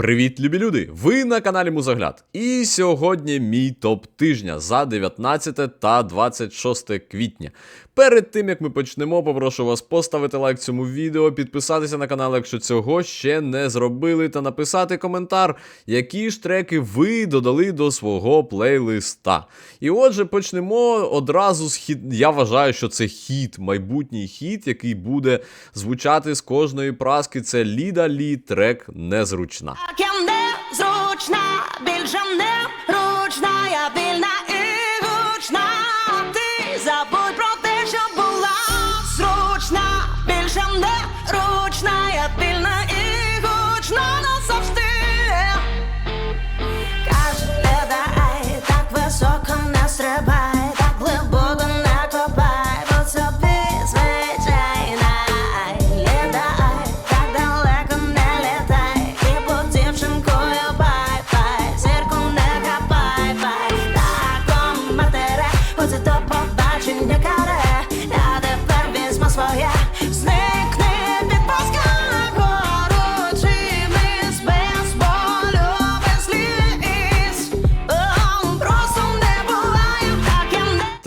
Привіт, любі люди! Ви на каналі Музогляд. І сьогодні мій топ тижня за 19 та 26 квітня. Перед тим як ми почнемо, попрошу вас поставити лайк цьому відео, підписатися на канал, якщо цього ще не зробили, та написати коментар, які ж треки ви додали до свого плейлиста. І отже, почнемо одразу з хіт. Я вважаю, що це хіт, майбутній хіт, який буде звучати з кожної праски. Це Ліда Лі трек незручна. Так я незручна, більше не ручна, я вільна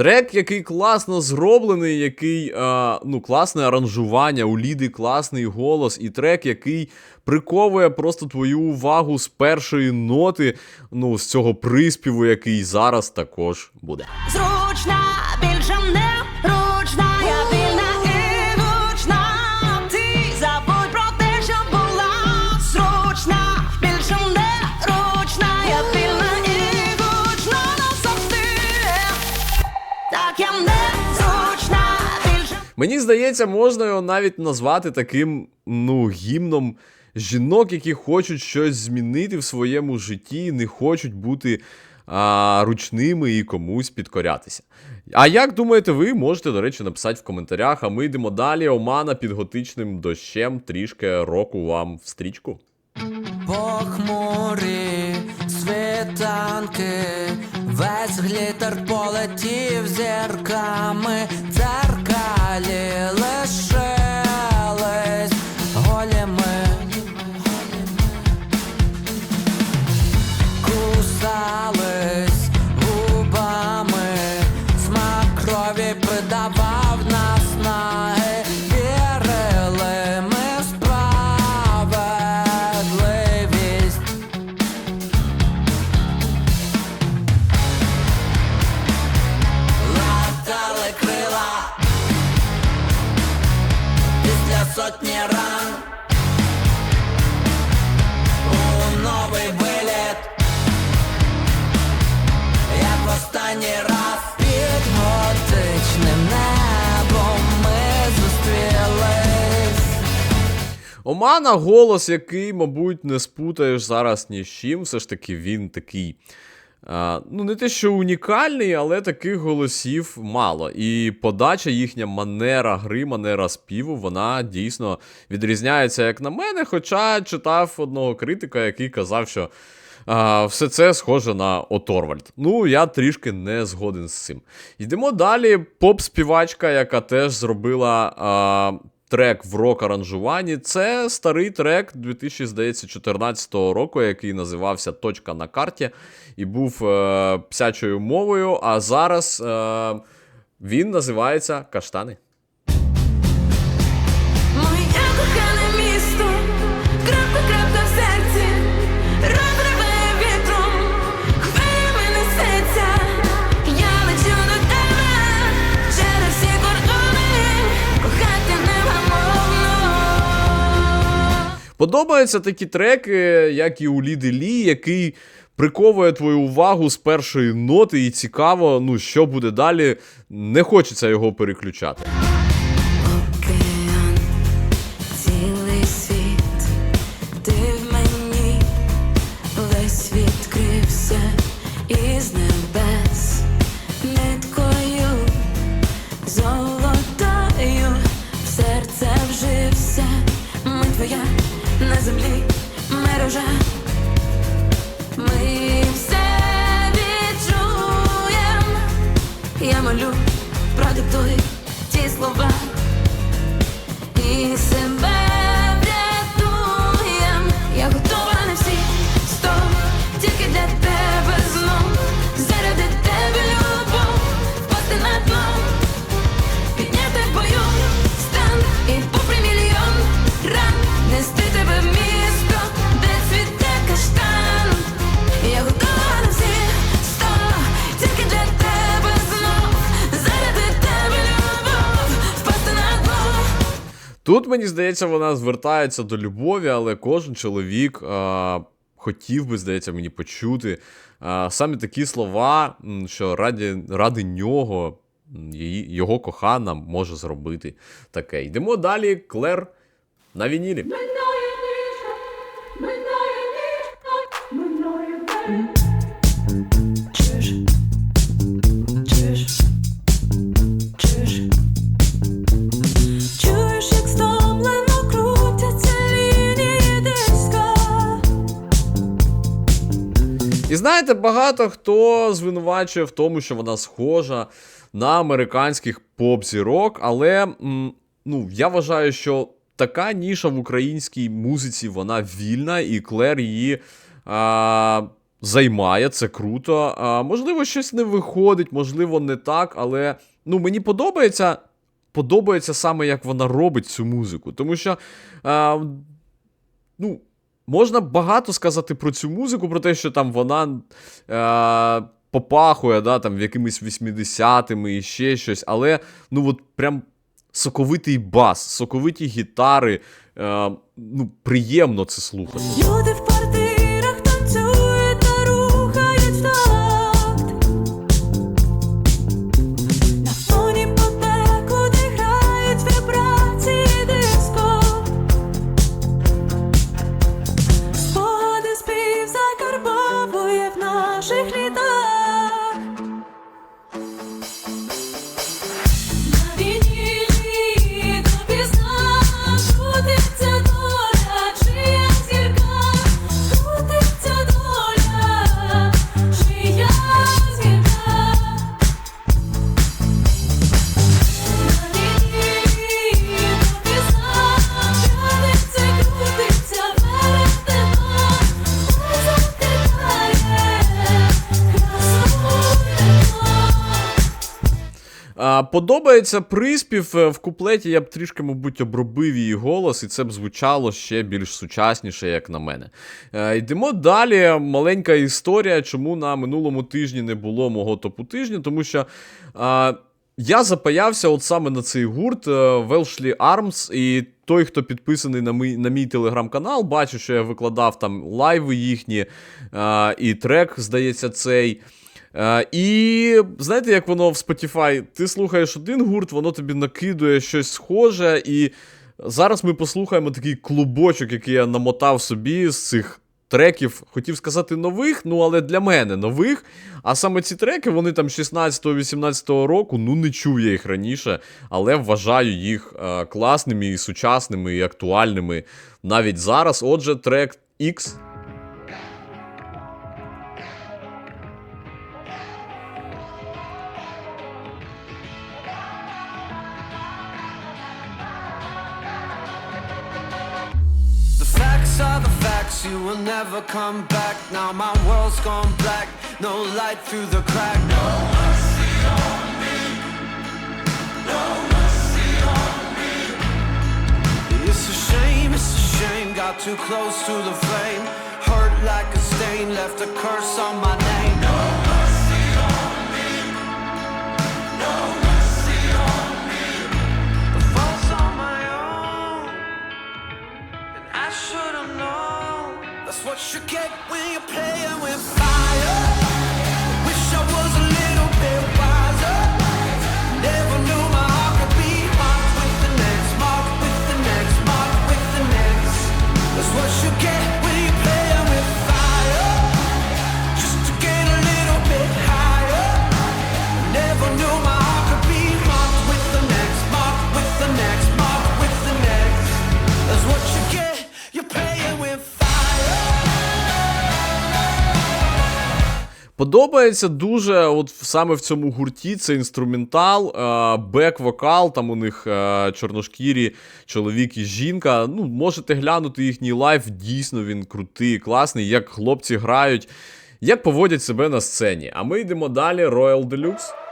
Трек, який класно зроблений, який а, ну, класне аранжування, у Ліди класний голос, і трек, який приковує просто твою увагу з першої ноти, ну, з цього приспіву, який зараз також буде. Зручна, більше не Мені здається, можна його навіть назвати таким ну, гімном жінок, які хочуть щось змінити в своєму житті, не хочуть бути а, ручними і комусь підкорятися. А як думаєте ви, можете, до речі, написати в коментарях, а ми йдемо далі. Омана під готичним дощем, трішки року вам в стрічку. Похмурі світанки, весь глітер полетів зірками, Омана голос, який, мабуть, не спутаєш зараз ні з чим. Все ж таки він такий. А, ну, не те, що унікальний, але таких голосів мало. І подача, їхня манера гри, манера співу, вона дійсно відрізняється, як на мене. Хоча читав одного критика, який казав, що а, все це схоже на Оторвальд. Ну, я трішки не згоден з цим. Йдемо далі. Поп-співачка, яка теж зробила. А, Трек в рок-аранжуванні це старий трек 2014 року, який називався Точка на карті і був е, псячою мовою. А зараз е, він називається Каштани. Подобаються такі треки, як і у Ліди Лі, який приковує твою увагу з першої ноти, і цікаво, ну що буде далі. Не хочеться його переключати. Землі мережа. Ми все відчуєм. Я молю, продиктуй ті слова і себе Тут, мені здається, вона звертається до любові, але кожен чоловік а, хотів би, здається, мені почути а, саме такі слова, що раді, ради нього її, його кохана може зробити таке. Йдемо далі, Клер на вінілі. Знаєте, багато хто звинувачує в тому, що вона схожа на американських поп-зірок, але ну, я вважаю, що така ніша в українській музиці вона вільна, і Клер її а, займає, це круто. А, можливо, щось не виходить, можливо, не так, але ну, мені подобається. Подобається саме, як вона робить цю музику. Тому що а, ну, можна багато сказати про цю музику, про те, що там вона е, попахує, да, там, якимись 80-ми і ще щось, але ну от прям соковитий бас, соковиті гітари. Е, ну, приємно це слухати. Подобається приспів е, в куплеті. Я б трішки, мабуть, обробив її голос, і це б звучало ще більш сучасніше, як на мене. Е, йдемо далі. Маленька історія, чому на минулому тижні не було мого топу тижня, тому що. А, я запаявся от саме на цей гурт Welshly Arms, і той, хто підписаний на мій, на мій телеграм-канал, бачу, що я викладав там лайви їхні, е, і трек, здається, цей. Е, і знаєте, як воно в Spotify? Ти слухаєш один гурт, воно тобі накидує щось схоже, і зараз ми послухаємо такий клубочок, який я намотав собі з цих треків, хотів сказати нових, ну але для мене нових. А саме ці треки, вони там 16-18 року, ну не чув я їх раніше, але вважаю їх е, класними і сучасними, і актуальними навіть зараз. Отже, трек X. The facts are the facts, you will never come back. Now my world's gone black, no light through the crack. No mercy on me, no mercy on me. It's a shame, it's a shame, got too close to the flame. Hurt like a stain, left a curse on my name. What you get when you're playing with fire. Подобається дуже, от саме в цьому гурті це інструментал, е, бек-вокал, там у них е, чорношкірі чоловік і жінка. Ну, можете глянути їхній лайф. дійсно він крутий, класний, як хлопці грають, як поводять себе на сцені. А ми йдемо далі, Royal Deluxe.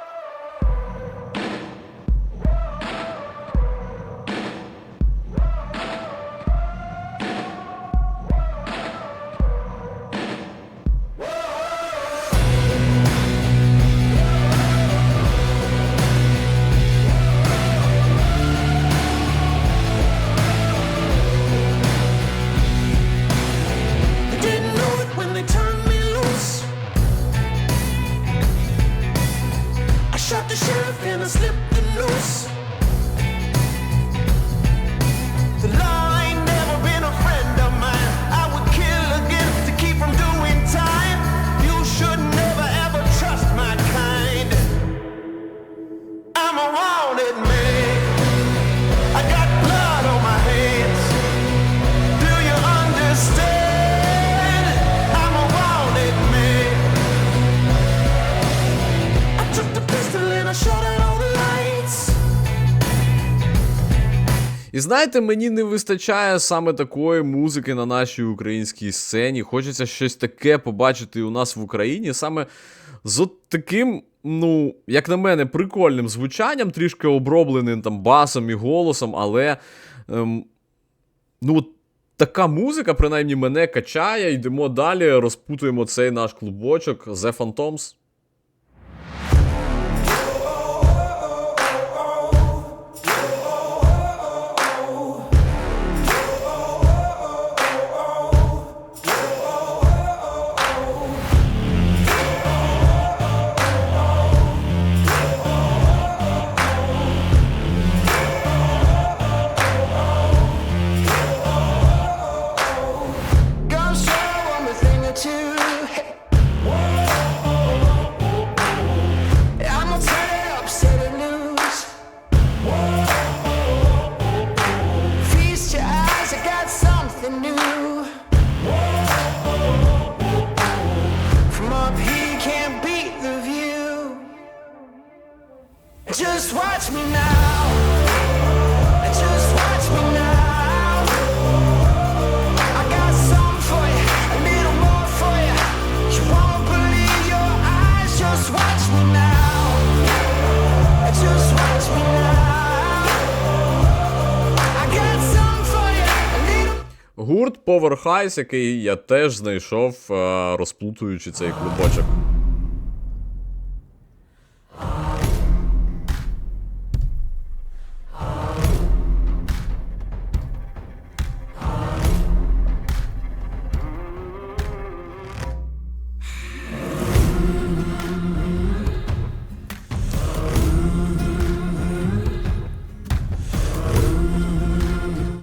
Знаєте, мені не вистачає саме такої музики на нашій українській сцені. Хочеться щось таке побачити у нас в Україні, саме з от таким, ну, як на мене, прикольним звучанням, трішки обробленим там басом і голосом, але. Ем, ну, така музика, принаймні, мене качає. Йдемо далі, розпутуємо цей наш клубочок The Phantoms. Highs, який я теж знайшов, е, розплутуючи цей клубочок.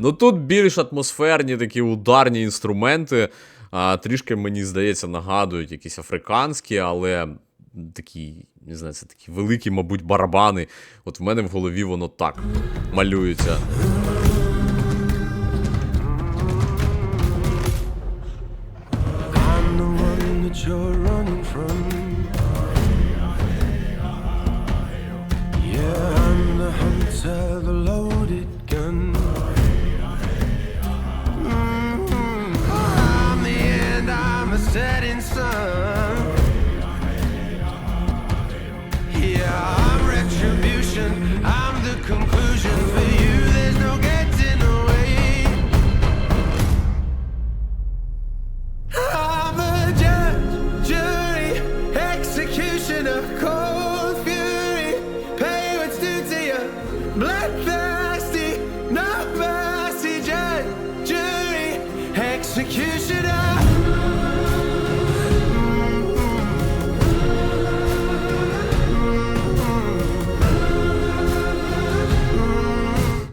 Ну тут більш атмосферні такі ударні інструменти. А, трішки, мені здається, нагадують якісь африканські, але такі, не знаю, це такі великі, мабуть, барабани. От в мене в голові воно так малюється. Yeah, I'm the hunter,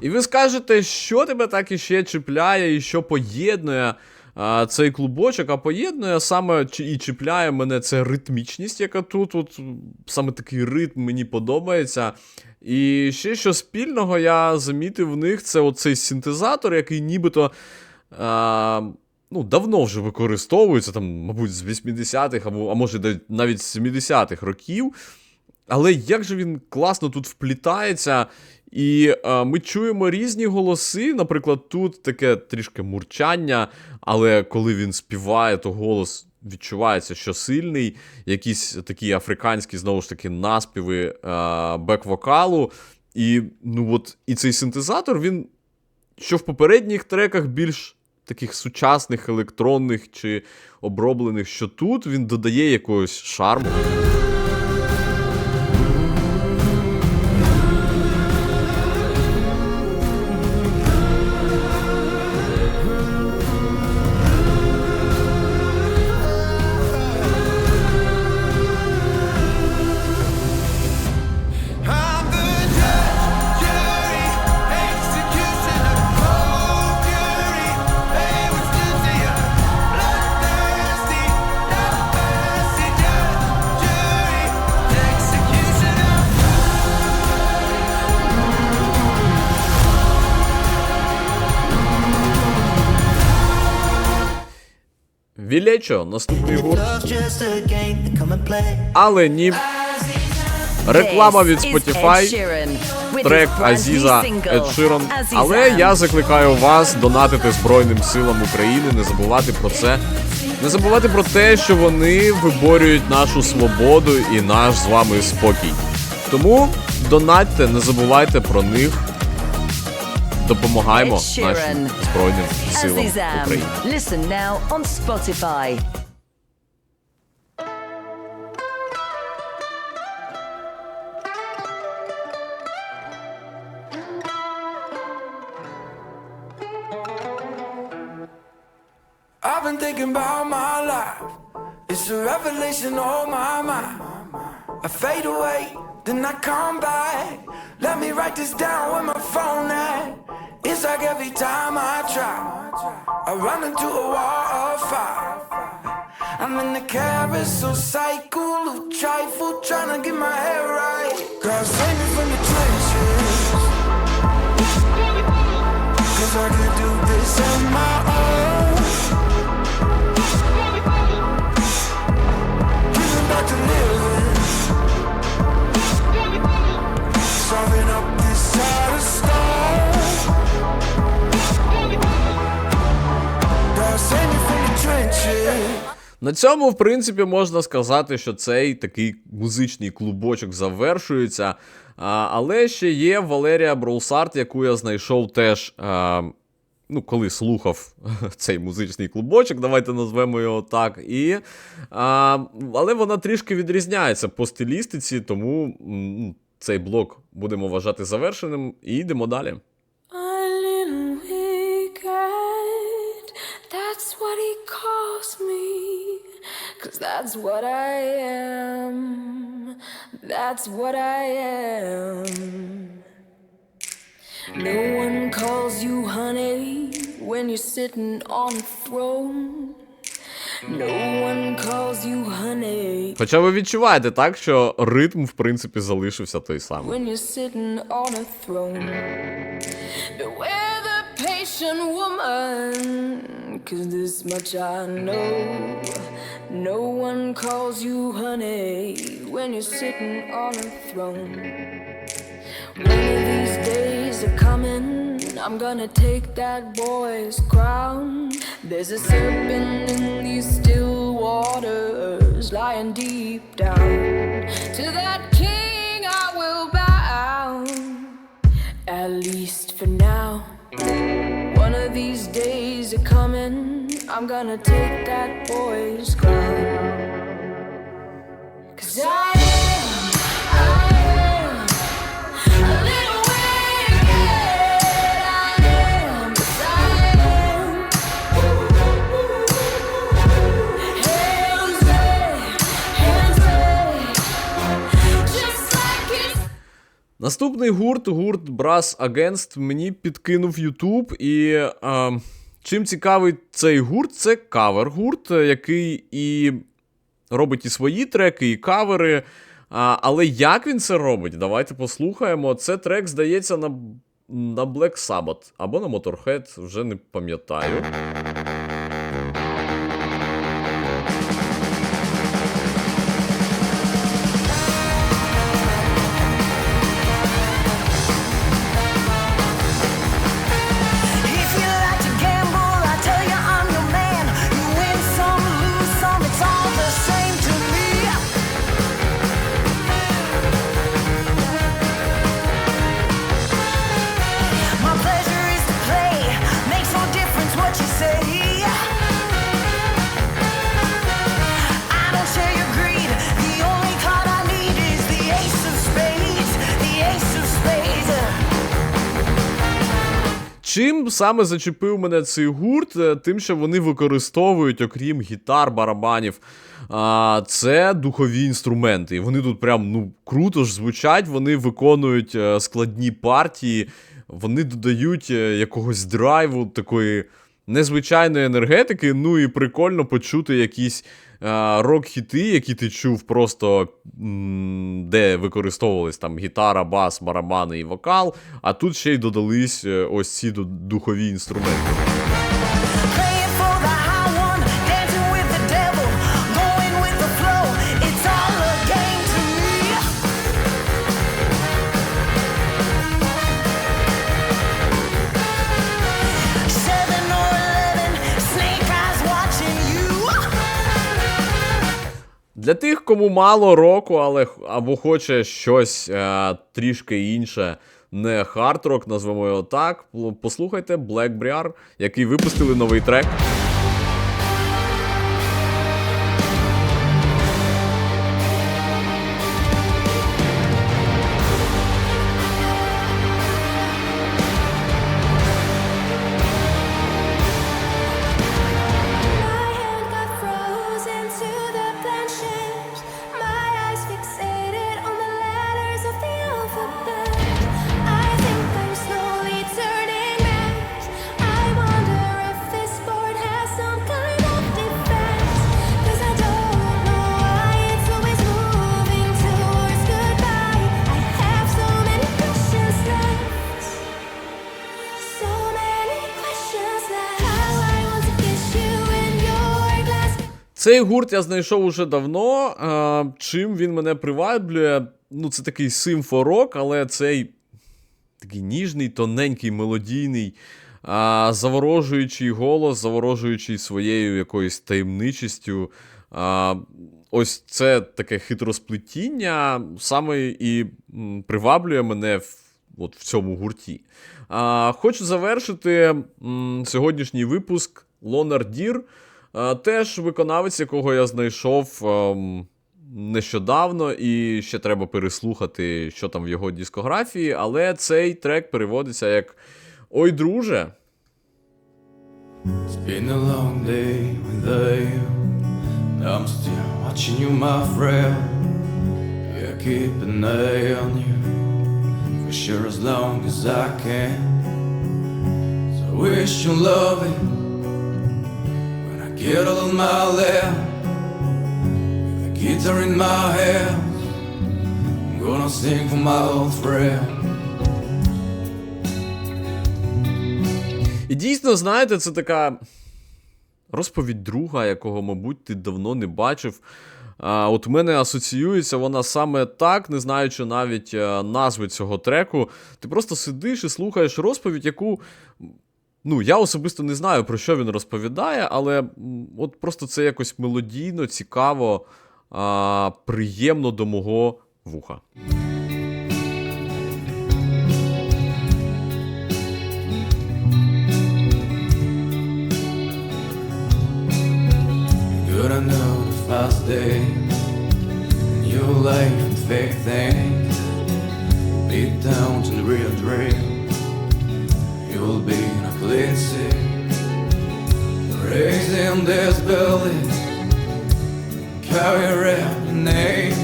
І ви скажете, що тебе так іще чіпляє і що поєднує а, цей клубочок, а поєднує саме і чіпляє мене це ритмічність, яка тут, от, саме такий ритм мені подобається. І ще що спільного я замітив в них, це оцей синтезатор, який нібито. А, Ну, давно вже використовується, там, мабуть, з 80-х, або, а може навіть з 70-х років. Але як же він класно тут вплітається, і е, ми чуємо різні голоси. Наприклад, тут таке трішки мурчання, але коли він співає, то голос відчувається, що сильний. Якісь такі африканські, знову ж таки, наспіви е, бек-вокалу. І, ну, от, і цей синтезатор, він що в попередніх треках більш таких сучасних, електронних чи оброблених, що тут він додає якогось шарму. Вілечо, наступний гурт. Але ні. Реклама від Spotify. Трек Азіза single, Ед Але я закликаю вас донатити Збройним силам України, не забувати про це. Не забувати про те, що вони виборюють нашу свободу і наш з вами спокій. Тому донатьте, не забувайте про них. Допомагаємо Ed нашим Sheeran. Збройним силам Azizam. України. Listen now on Spotify. I've been thinking about my life. It's a revelation on my mind. I fade away, then I come back. Let me write this down with my phone at. Like every time I try, I run into a wall of fire. I'm in the carousel cycle of trifle, trying to get my head right. God save me from the trenches. Cause I could do this on my own. Giving back to living. На цьому, в принципі, можна сказати, що цей такий музичний клубочок завершується. А, але ще є Валерія Броусарт, яку я знайшов теж. А, Ну, коли слухав цей музичний клубочок, давайте назвемо його так. І, а, але вона трішки відрізняється по стилістиці, тому м, цей блок будемо вважати завершеним. І йдемо далі. That's what he calls me. Cause that's what I am. That's what I am. No one calls you honey when you're sitting on a throne. No one calls you honey Хоча ви відчуваєте так, що ритм, в принципі, залишився той самий. when you're sitting on a throne. Beware the patient woman, cause this much I know. No one calls you honey when you're sitting on a throne. One of these days are coming, I'm gonna take that boy's crown. There's a serpent in these still waters, lying deep down. To that king I will bow, at least for now. One of these days are coming, I'm gonna take that boy's crown. Cause I Наступний гурт, гурт Brass Against, мені підкинув YouTube. І е, чим цікавий цей гурт, це кавер-гурт, який і робить і свої треки, і кавери. А, але як він це робить? Давайте послухаємо. Це трек, здається, на, на Black Sabbath або на Motorhead, вже не пам'ятаю. Саме зачепив мене цей гурт? Е, Тим, що вони використовують, окрім гітар, барабанів, а, це духові інструменти. І вони тут прям ну круто ж звучать, вони виконують е, складні партії, вони додають е, якогось драйву, такої незвичайної енергетики. Ну і прикольно почути якісь рок-хіти, які ти чув просто де використовувались там гітара, бас, барабани і вокал. А тут ще й додались е, ось ці ду- духові інструменти. Для тих, кому мало року, але або хоче щось е, трішки інше, не хард-рок, назвемо його так. Послухайте Black Briar, який випустили новий трек. Цей гурт я знайшов уже давно. Е, чим він мене приваблює? Ну, це такий симфорок, але цей такий ніжний, тоненький, мелодійний, а, заворожуючий голос, заворожуючий своєю якоюсь таємничістю. А, ось це таке хитросплетіння саме і приваблює мене в, от в цьому гурті. А, хочу завершити м, сьогоднішній випуск Лонар Дір. А, теж виконавець, якого я знайшов ем, нещодавно, і ще треба переслухати, що там в його дискографії, але цей трек переводиться як Ой, друже. It's been a long day without you. I'm still watching you, my friend. Yeah, keep an eye on you for sure as long as I can. So wish you love it all on my lap guitar in my hand. I'm gonna sing for my old friend. І дійсно, знаєте, це така розповідь друга, якого, мабуть, ти давно не бачив. А, от мене асоціюється вона саме так, не знаючи навіть е, назви цього треку. Ти просто сидиш і слухаєш розповідь, яку. Ну, я особисто не знаю, про що він розповідає, але от просто це якось мелодійно, цікаво, а, приємно до мого вуха. You'll be теплиці, raised this building, carry your name.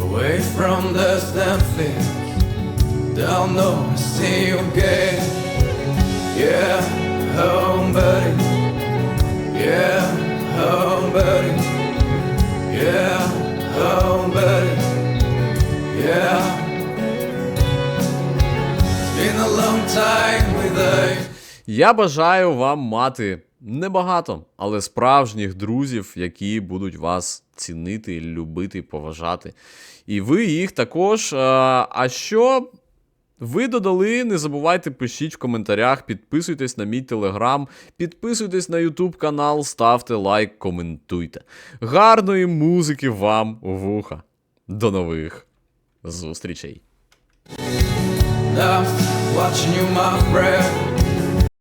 Away from the stem fields. Don't know, see Я бажаю вам мати небагато, але справжніх друзів, які будуть вас цінити, любити, поважати. І ви їх також. е, А що ви додали? Не забувайте, пишіть в коментарях, підписуйтесь на мій телеграм, підписуйтесь на Ютуб канал, ставте лайк, коментуйте. Гарної музики вам у вуха. До нових зустрічей! I'm watching you, my friend.